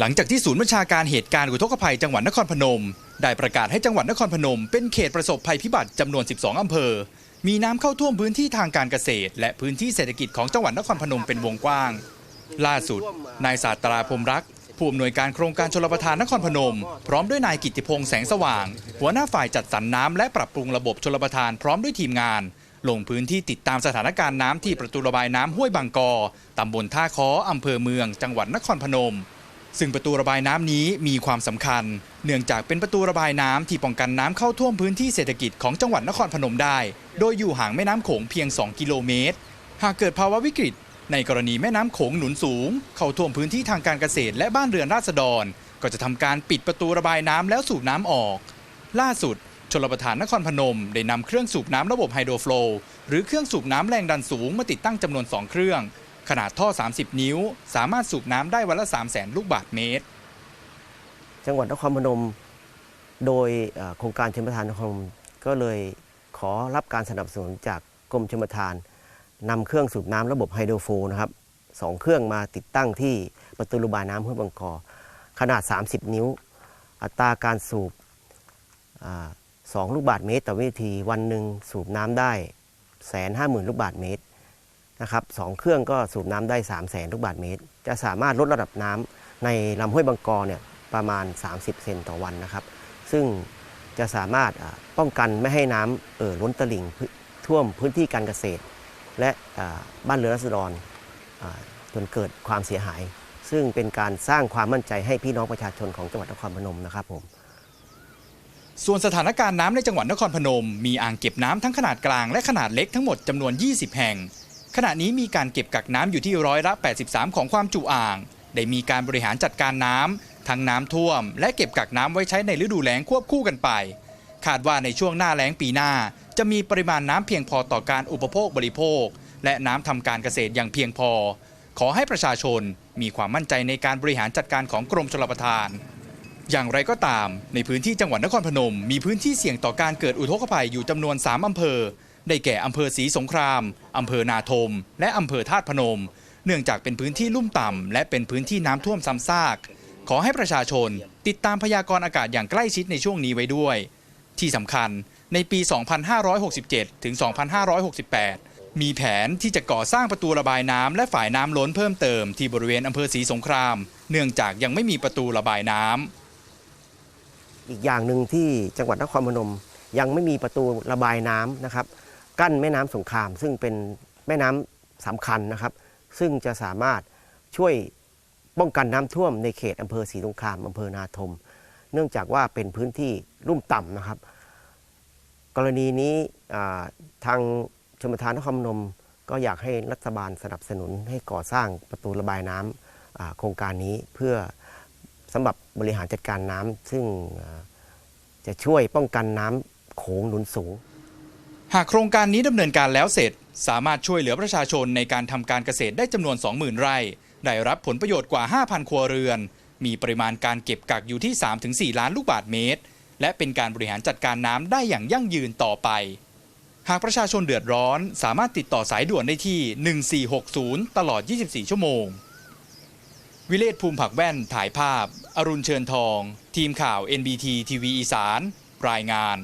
หลังจากที่ศูนย์บัญชาการเหตุการณ์อุทกภัยจังหวัดนครพนม ได้ประกาศให้จังหวัดนครพนม เป็นเขตประสบภัยพิบัติจำนวน 12 อำเภอ มีน้ำเข้าท่วมพื้นที่ทางการเกษตร และพื้นที่เศรษฐกิจของจังหวัดนครพนมเป็นวงกว้าง ล่าสุด นายศาสตราพรมรัก ผู้อำนวยการโครงการชลประทานนครพนม พร้อมด้วยนายกิตติพงษ์แสงสว่าง หัวหน้าฝ่ายจัดสรรน้ำและปรับปรุงระบบชลประทานพร้อมด้วยทีมงานลงพื้นที่ติดตามสถานการณ์น้ำที่ประตูระบายน้ำห้วยบางกอตำบลท่าค้ออำเภอเมือง จังหวัดนครพนม ซึ่งประตูระบายน้ำนี้มีความสำคัญ เนื่องจากเป็นประตูระบายน้ำที่ป้องกันน้ำเข้าท่วมพื้นที่เศรษฐกิจของจังหวัดนครพนมได้ โดยอยู่ห่างแม่น้ำโขงเพียง 2 กิโลเมตร หากเกิดภาวะวิกฤต ในกรณีแม่น้ำโขงหนุนสูง เข้าท่วมพื้นที่ทางการเกษตรและบ้านเรือนราษฎร ก็จะทำการปิดประตูระบายน้ำแล้วสูบน้ำออก ล่าสุดชลประทานนครพนม ได้นำเครื่องสูบน้ำระบบไฮโดรโฟลว์หรือเครื่องสูบน้ำแรงดันสูงมาติดตั้งจำนวน 2 เครื่อง ขนาดท่อ 30 นิ้ว สามารถสูบน้ำได้วันละ 3 0 0 0 0 ลูกบาศก์เมตร จังหวัดนครพนม โดยเอ่อโครงการชมประทานนครพนมก็เลยขอรับการสนับสนุนจากกรมชมประทานนำเครื่องสูบน้ำระบบไฮโดรโฟนะครับสองเครื่องมาติดตั้งที่ประตูระบายน้ำห้วยบางกอ ขนาด 30 นิ้ว อัตราการสูบอ่าสองลูกบาศก์เมตร ต่อวินาทีวันหนึ่งสูบน้ำได้แสนห้าหมื่นลูกบาศก์เมตร นะครับสองเครื่องก็สูบน้ำได้ 3 0 0แสนลูกบาศก์เมตร จะสามารถลดระดับน้ำในลำห้วยบางกอเนี่ยประมาณ 30 เซนต่อวันนะครับ ซึ่งจะสามารถป้องกันไม่ให้น้ำเอ่อล้นตลิ่งท่วมพื้นที่การเกษตร และบ้านเรือนราษฎรจนเกิดความเสียหาย ซึ่งเป็นการสร้างความมั่นใจให้พี่น้องประชาชนของจังหวัดนครพนมนะครับผมส่วนสถานการณ์น้ำในจังหวัดนครพนม มีอ่างเก็บน้ำทั้งขนาดกลางและขนาดเล็กทั้งหมดจำนวน 20 แห่ง ขณะนี้มีการเก็บกักน้ำอยู่ที่ร้อยละ 83 ของความจุอ่าง ได้มีการบริหารจัดการน้ำทั้งน้ำท่วม และเก็บกักน้ำไว้ใช้ในฤดูแล้งควบคู่กันไป คาดว่าในช่วงหน้าแล้งปีหน้า จะมีปริมาณน้ำเพียงพอต่อการอุปโภคบริโภค และน้ำทำการเกษตรอย่างเพียงพอ ขอให้ประชาชนมีความมั่นใจในการบริหารจัดการของกรมชลประทาน อย่างไรก็ตาม ในพื้นที่จังหวัดนครพนม มีพื้นที่เสี่ยงต่อการเกิดอุทกภัยอยู่จำนวน 3 อำเภอ ได้แก่อำเภอศรีสงครามอำเภอนาทม และอำเภอธาตุพนม เนื่องจากเป็นพื้นที่ลุ่มต่ำและเป็นพื้นที่น้ำท่วมซ้ำซาก ขอให้ประชาชนติดตามพยากรณ์อากาศอย่างใกล้ชิดในช่วงนี้ไว้ด้วย ที่สำคัญในปี 2567 ถึง 2568 มีแผนที่จะก่อสร้างประตูระบายน้ำและฝ่ายน้ำล้นเพิ่มเติมที่บริเวณอำเภอศรีสงคราม เนื่องจากยังไม่มีประตูระบายน้ำอีกอย่างหนึ่งที่จังหวัดนครพนมยังไม่มีประตูระบายน้ำนะครับ กั้นแม่น้ำสงคราม ซึ่งเป็นแม่น้ำสำคัญนะครับ ซึ่งจะสามารถช่วยป้องกันน้ำท่วมในเขตอำเภอศรีสงครามอำเภอนาทม เนื่องจากว่าเป็นพื้นที่ลุ่มต่ำนะครับ กรณีนี้ทางชมทานนครนมก็อยากให้รัฐบาลสนับสนุนให้ก่อสร้างประตูระบายน้ำอ่าโครงการนี้เพื่อสำหรับบริหารจัดการน้ำซึ่งจะช่วยป้องกันน้ำโขงหนุนสูง หากโครงการนี้ดำเนินการแล้วเสร็จ สามารถช่วยเหลือประชาชนในการทำการเกษตรได้จำนวน 20,000 ไร่ ได้รับผลประโยชน์กว่า 5,000 ครัวเรือน มีปริมาณการเก็บกักอยู่ที่ 3-4 ล้านลูกบาศก์เมตร และเป็นการบริหารจัดการน้ำได้อย่างยั่งยืนต่อไป หากประชาชนเดือดร้อน สามารถติดต่อสายด่วนได้ที่ 1460 ตลอด 24 ชั่วโมง วิเลศภูมิผักแว่นถ่ายภาพ อรุณเชิญทอง ทีมข่าว NBT ทีวีอีสาน รายงาน